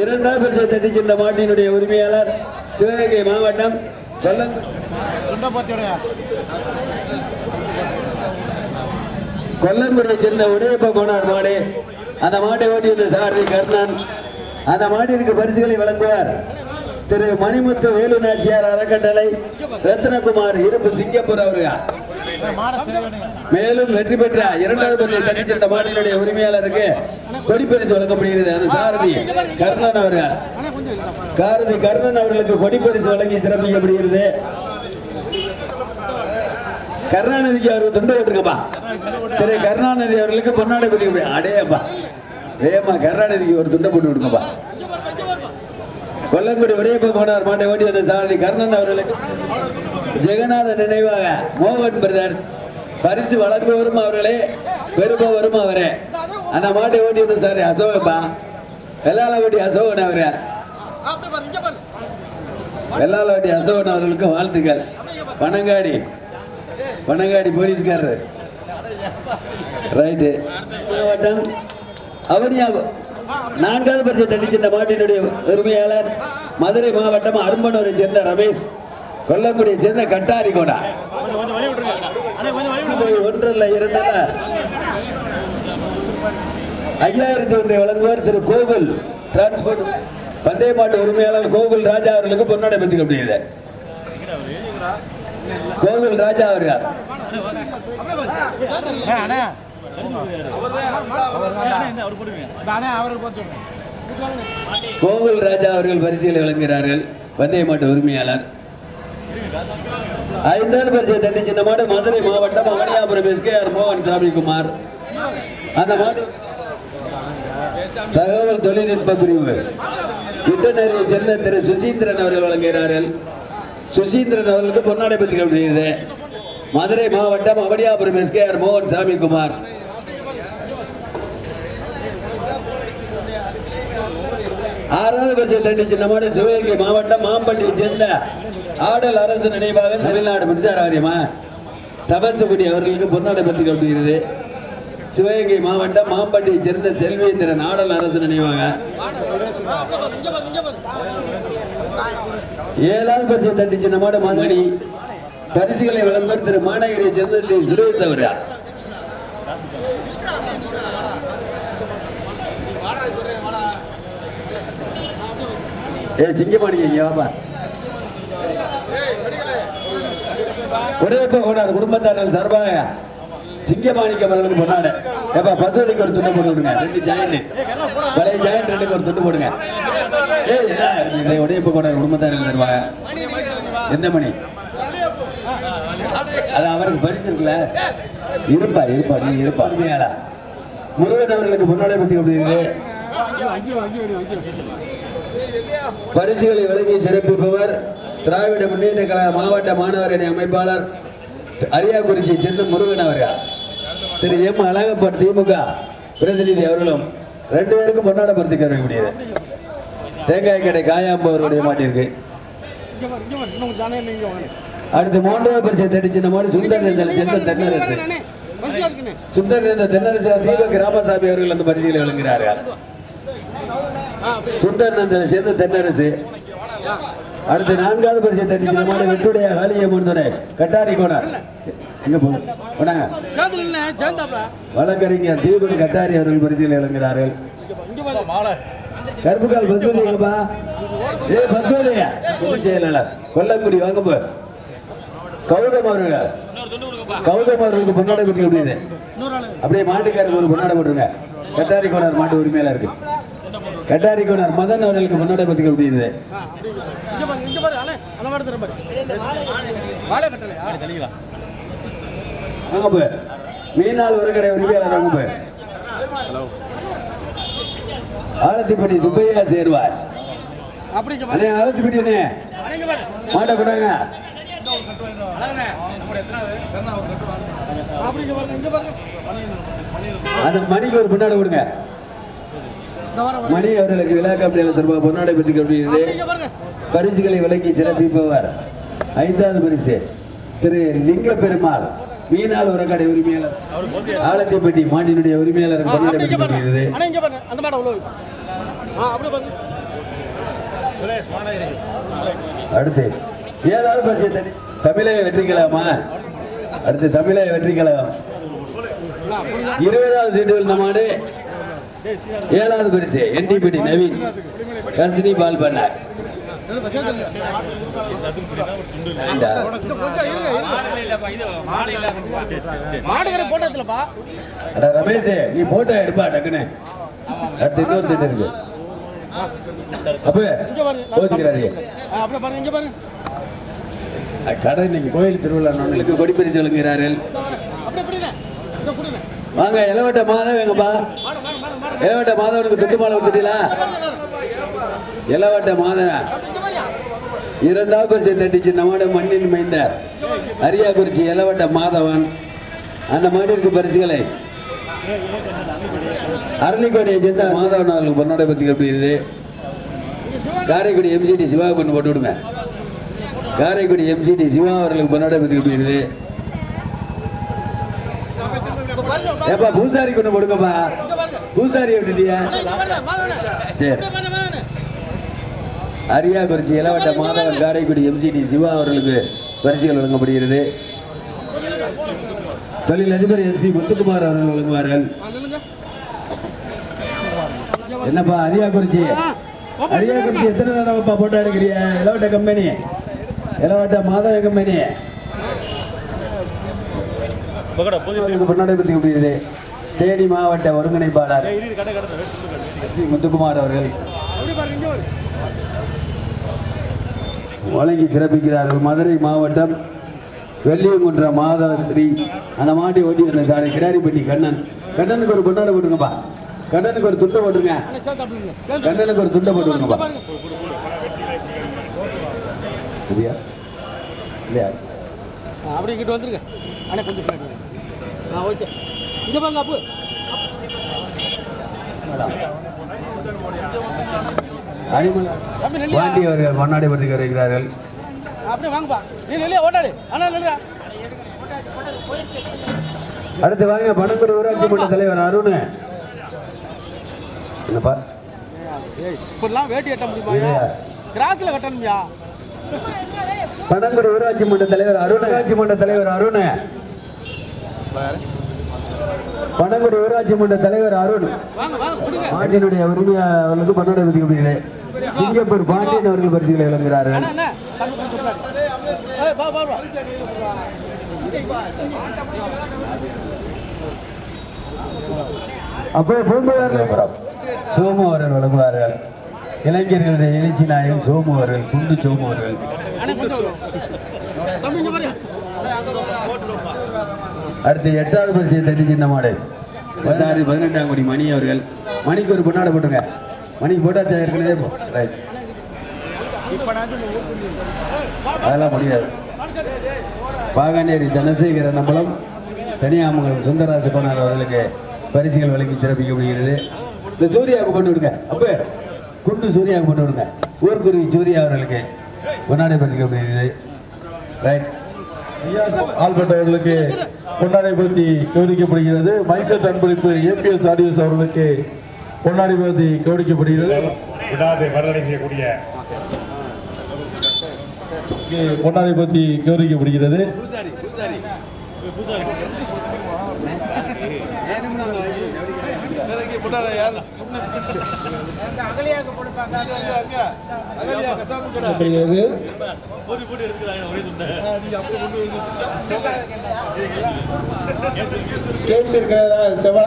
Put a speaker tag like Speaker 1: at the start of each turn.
Speaker 1: இரண்டாம் பரிசை தட்டி சென்ற மாட்டினுடைய உரிமையாளர் சிவகங்கை மாவட்டம் கொல்லங்குடியை சேர்ந்த உடையப்ப கோனார் மாடு. அந்த மாட்டை ஓட்டி வந்த சாரதி கர்ணன். அந்த மாட்டிற்கு பரிசுகளை வழங்குவார். திரு மணிமுத்து வேலு நாச்சியார் அறக்கட்டளை ரத்னகுமார் இருப்பு சிங்கப்பூர் அவர்கள். மேலும் வெற்றி பெற்ற இரண்டாவது பரிசை தட்டி சென்ற மாட்டினுடைய உரிமையாளருக்கு கொடிப்பரிசு வழங்கப்படுகிறது. அது சாரதி கர்ணன் அவர்கள் சாரதி கர்ணன் அவர்களுக்கு கொடிப்பரிசு வழங்கி சிறப்பிக்கப்படுகிறது கருணாநிதிக்கு அவருக்கு தொண்டு விட்டுருங்கப்பா சரி கருணாநிதி அவர்களுக்கு பொன்னாடை பற்றி அடையப்பா வேமா கருணாநிதிக்கு ஒரு துண்டை போட்டு விடுங்கப்பா. கொல்லங்குடி உடையப்ப போனார் மாட்டை ஓட்டி வந்த சாரதி கர்ணன் அவர்களுக்கு ஜெகநாத நினைவாக மோகன் பிரதர் பரிசு வழங்குவரும் அவர்களே பெறுபவரும் அவரே. அந்த மாட்டை ஓட்டி வந்த சாரி அசோகப்பா. வெள்ளாளவட்டி அசோகன் அவரே. வெள்ளாளவட்டி அசோகன் அவர்களுக்கு வாழ்த்துக்கள். பனங்காடி பனங்காடி போலீஸ்காரர். ரைட்டு. மாவட்டம் அவனியா நான்காவது பரிசை தட்டி சென்ற மாட்டினுடைய உரிமையாளர் மதுரை மாவட்டம் அரும்பனூரை சேர்ந்த ரமேஷ் கொல்லக்குடியை சேர்ந்த கட்டாரி கோடா ஒன்றல்ல இரண்டல்ல. ஐயாயிரத்தி ஒன்றை வழங்குவார் திரு கோகுல் டிரான்ஸ்போர்ட் பந்தய மாட்டு உரிமையாளர் கோகுல் ராஜா அவர்களுக்கு பொன்னாடை பத்தி அப்படிங்குது கோகுல் ராஜா அவர்கள் கோகுல் ராஜா அவர்கள் பரிசீலனை வழங்குகிறார்கள். பந்தய மாட்டு உரிமையாளர். ஐந்தாவது பரிசை தண்ணி சின்ன மாடு மதுரை மாவட்டம் அவனியாபுரம் எஸ்கேஆர் மோகன் சாமிக்குமார் அந்த தகவல் தொழில்நுட்ப பிரிவு. விட்டனரியை சேர்ந்த திரு சுசீந்திரன் அவர்கள் வழங்குகிறார்கள். சுசீந்திரன் அவர்களுக்கு பொன்னாடை பத்தி மதுரை மாவட்டம் அவனியாபுரம் எஸ்கேஆர் மோகன் சாமிக்குமார் ஆறாவது பட்ச தண்டி சின்னமான சிவகங்கை மாவட்டம் மாம்பட்டியை சேர்ந்த ஆடல் அரசு நினைவாக தமிழ்நாடு மின்சார வாரியமா தபசுகுடி அவர்களுக்கு பொன்னாடை பத்திரிகை சிவகங்கை மாவட்டம் மாம்பட்டியை சேர்ந்த செல்வேந்திரன் ஆடல் அரசு நினைவாங்க. ஏழாவது பரிசு தட்டி சின்னமாடு மதுமணி பரிசுகளை வழங்குவர் திரு மாநகரியை சேர்ந்த திரு சுரேஷ் ஏ சிங்கமாணி இங்க வாப்பா. ஒரே போனார் குடும்பத்தார்கள் சார்பாக. சிங்கமாணிக்கம் அவர்களுக்கு பொன்னாடு ஏப்பா பசுவதிக்கு ஒரு துண்டு போட்டு விடுங்க. ரெண்டு ஜாயின் பழைய ஜாயின் ரெண்டுக்கு ஒரு துண்டு போடுங்க. ஏய் என்ன? உடைய போனார் குடும்பத்தார்கள் சார்பாக எந்த மணி? அது அவருக்கு பரிசு இருக்குல்ல? இருப்பா இருப்பா நீ இருப்பா. உண்மையாடா முருகன் அவர்களுக்கு பொன்னாடை பத்தி அப்படிங்கிறது பரிசுகளை வழங்கி சிறப்பிப்பவர் திராவிட முன்னேற்ற கழக மாவட்ட மாணவர் அணி அமைப்பாளர் அரியாக்குறிச்சியை சேர்ந்த முருகன் அவர்கள் திரு எம் அழகப்பட் திமுக பிரதிநிதி அவர்களும் ரெண்டு பேருக்கும் பொன்னாடப்படுத்திக்க முடியுது தேங்காய் கடை காயாம்பு அவருடைய மாட்டிற்கு அடுத்து மூன்றாவது பரிசை தேடி சின்ன மாதிரி சுந்தர் சேர்ந்த தென்னரசு. சுந்தர் நெஞ்ச தென்னரசு தீபக் ராமசாமி அவர்கள் அந்த பரிசுகளை வழங்குகிறார்கள். சுந்தர் நந்தனை சேர்ந்த தென்னரசு. அடுத்து நான்காவது பரிசை தட்டி சின்னமான வெட்டுடைய காளியம்மன் துணை கட்டாரி கோணர் எங்க போனாங்க. வழக்கறிஞர் தீபன் கட்டாரி அவர்கள் பரிசுகளை வழங்குகிறார்கள் கருப்புக்கால் பசுவதி எங்கப்பா? ஏ பசுவதியா பொதுச் செயலாளர். கொல்லக்குடி வாங்க போ. கௌதம் அவர்கள். கௌதம் அவர்களுக்கு பொன்னாடை பற்றி முடியுது. அப்படியே மாட்டுக்காரருக்கு ஒரு பொன்னாடை போட்டுருங்க. கட்டாரி கோணர் மாட்டு உரிமையில இருக்கு கட்டாரி கோணர் மதன் அவர்களுக்கு பொன்னாடை பற்றி முடியுது வாங்க போ மீனால் ஒரு கடை உரிமையாளர் வாங்க போ ஆலத்திப்பட்டி சுப்பையா சேர்வார். அண்ணே ஆலத்திப்பட்டி அண்ணே. மாட்டை போட்டாங்க அந்த மணிக்கு ஒரு பொன்னாடை கொடுங்க மணி அவர்களுக்கு விழா சார்பாக பொன்னாடை பற்றி கட்டுகிறது பரிசுகளை விலக்கி சிறப்பிப்பவர் ஐந்தாவது பரிசு திரு லிங்க பெருமாள் மீனால் உரக்கடை உரிமையாளர். ஆலத்திப்பட்டி மாட்டினுடைய உரிமையாளர் பொன்னாடை பற்றி கட்டுகிறது அடுத்து ஏழாவது பரிசு தமிழக வெற்றி கழகமா அடுத்து தமிழக வெற்றி கழகம் இருபதாவது சீட்டு விழுந்த மாடு ஏழாவது பரிசு என்டிபிடி நவீன் கசினி பால் பண்ணார் ரமேஷ் நீ போட்டோ எடுப்பா டக்குன்னு. அடுத்து இன்னொரு இருக்கு. கடை இன்னைக்கு கோயில் திருவிழா நோன்களுக்கு கொடிப்பரிசு வாங்க இளவட்ட மாதம் எங்கப்பா
Speaker 2: மாடு
Speaker 1: மாதவனுக்கு துட்டு மாலை கொடுத்துட்டீங்களா? இளவட்ட மாதவன். இரண்டாவது பரிசை தட்டிச்சு நம்மோட மண்ணின் மைந்த அரியாக்குறிச்சி இளவட்ட மாதவன். அந்த மாட்டிற்கு பரிசுகளை அரளிக்கோட்டையை சேர்ந்த மாதவன் அவர்கள் பொன்னோட பத்தி இது காரைக்குடி எம்சிடி சிவா பண்ணு போட்டு விடுங்க. காரைக்குடி எம்சிடி சிவா அவர்களுக்கு பொன்னோட பத்தி
Speaker 2: எப்படி இது
Speaker 1: ஏப்பா பூசாரி கொண்டு போடுங்கப்பா. பூசாரி விட்டுட்டியா? சரி. அரியாக்குறிச்சி இளவட்ட மாதவன் காரைக்குடி எம்சிடி சிவா அவர்களுக்கு பரிசுகள் வழங்கப்படுகிறது. தொழில் அதிபர் எஸ்பி முத்துக்குமார் அவர்கள் வழங்குவார்கள்.
Speaker 2: ஆ, நில்லுங்க
Speaker 1: என்னப்பா அரியாக்குறிச்சி அரியாக்குறிச்சி எத்தனை தடவைப்பா போட்டோ எடுக்கிறிய? இளவட்ட கம்பெனி. இளவட்ட மாதவ கம்பெனி. பொன்னாடை பற்றி முடியுது தேனி மாவட்ட ஒருங்கிணைப்பாளர் முத்துக்குமார் அவர்கள். வழங்கி சிறப்பிக்கிறார்கள். மதுரை மாவட்டம் வெள்ளியங்குன்ற மாதவ ஸ்ரீ அந்த மாட்டை ஓட்டி வந்த சாலை கிடாரிப்பட்டி கண்ணன். கண்ணனுக்கு ஒரு பொன்னாடை போட்டுருங்கப்பா. கண்ணனுக்கு ஒரு துண்டை போட்டுருங்க. கண்ணனுக்கு ஒரு துண்டை போட்டுருங்கப்பா. இல்லையா?
Speaker 2: ஆ, அப்படியே இங்கிட்டு வந்துருங்க. அண்ணே கொஞ்சம் ஓகே. இங்க பாருங்க அப்பு
Speaker 1: பாண்டி அவர்கள் பொன்னாடை பற்றி வருகிறார்கள்
Speaker 2: அப்படியே வாங்கப்பா நீ நெல்லியா ஓட்டாடு அண்ணா நெல்லியா
Speaker 1: அடுத்து வாங்க பணங்குடி ஊராட்சி மன்ற தலைவர் அருண். என்னப்பா?
Speaker 2: இப்படிலாம் வேட்டி கட்ட முடியுமா? கிராஸ்ல கட்டணும்யா?
Speaker 1: பணங்குடி ஊராட்சி மன்ற தலைவர் அருண். ஊராட்சி மன்ற தலைவர் அருண். பணங்குடி ஊராட்சி மன்ற தலைவர் அருண். மாட்டினுடைய உரிமையாளர்களுக்கு பன்னோட விதிக்கப்படுகிறது சிங்கப்பூர் பாண்டியன் அவர்கள் பரிசுகளை
Speaker 2: பா
Speaker 1: அப்போ பூம்புகார் சோமு அவர்கள் வழங்குவார்கள். இளைஞர்களுடைய எழுச்சி நாயகம் சோமு அவர்கள் குண்டு சோமு அவர்கள். அடுத்து எட்டாவது பரிசை தட்டி சின்ன மாடு பதினாறு பதினெட்டாம் கோடி மணி அவர்கள். மணிக்கு ஒரு பொன்னாடை போட்டுங்க மணிக்கு போட்டாச்சா ஏற்கனவே? ரைட். அதெல்லாம் முடியாது. பாகானேரி தனசேகர நம்பலம் தனியாமங்கலம் சுந்தரராஜ கோனார் அவர்களுக்கு பரிசுகள் வழங்கி சிறப்பிக்கப்படுகிறது இந்த சூர்யாவுக்கு கொண்டு விடுங்க. அப்போ. குண்டு சூர்யாவுக்கு பண்ணி விடுங்க ஊர்க்குருவி சூர்யா அவர்களுக்கு பொன்னாடை பரிசுக்கப்படுகிறது ரைட்
Speaker 3: ஆல்பர்ட் அவர்களுக்கு பொன்னாடை பற்றி கௌரவிக்கப்படுகிறது மைசெட் அன்பளிப்பு ஏபிஎஸ் ஆடியோஸ் அவர்களுக்கு இங்கே பொன்னாடை பற்றி கௌரவிக்கப்படுகிறது கௌரவிக்கப்படுகிறது. கேஸ் இருக்கிறதா? செவ்வா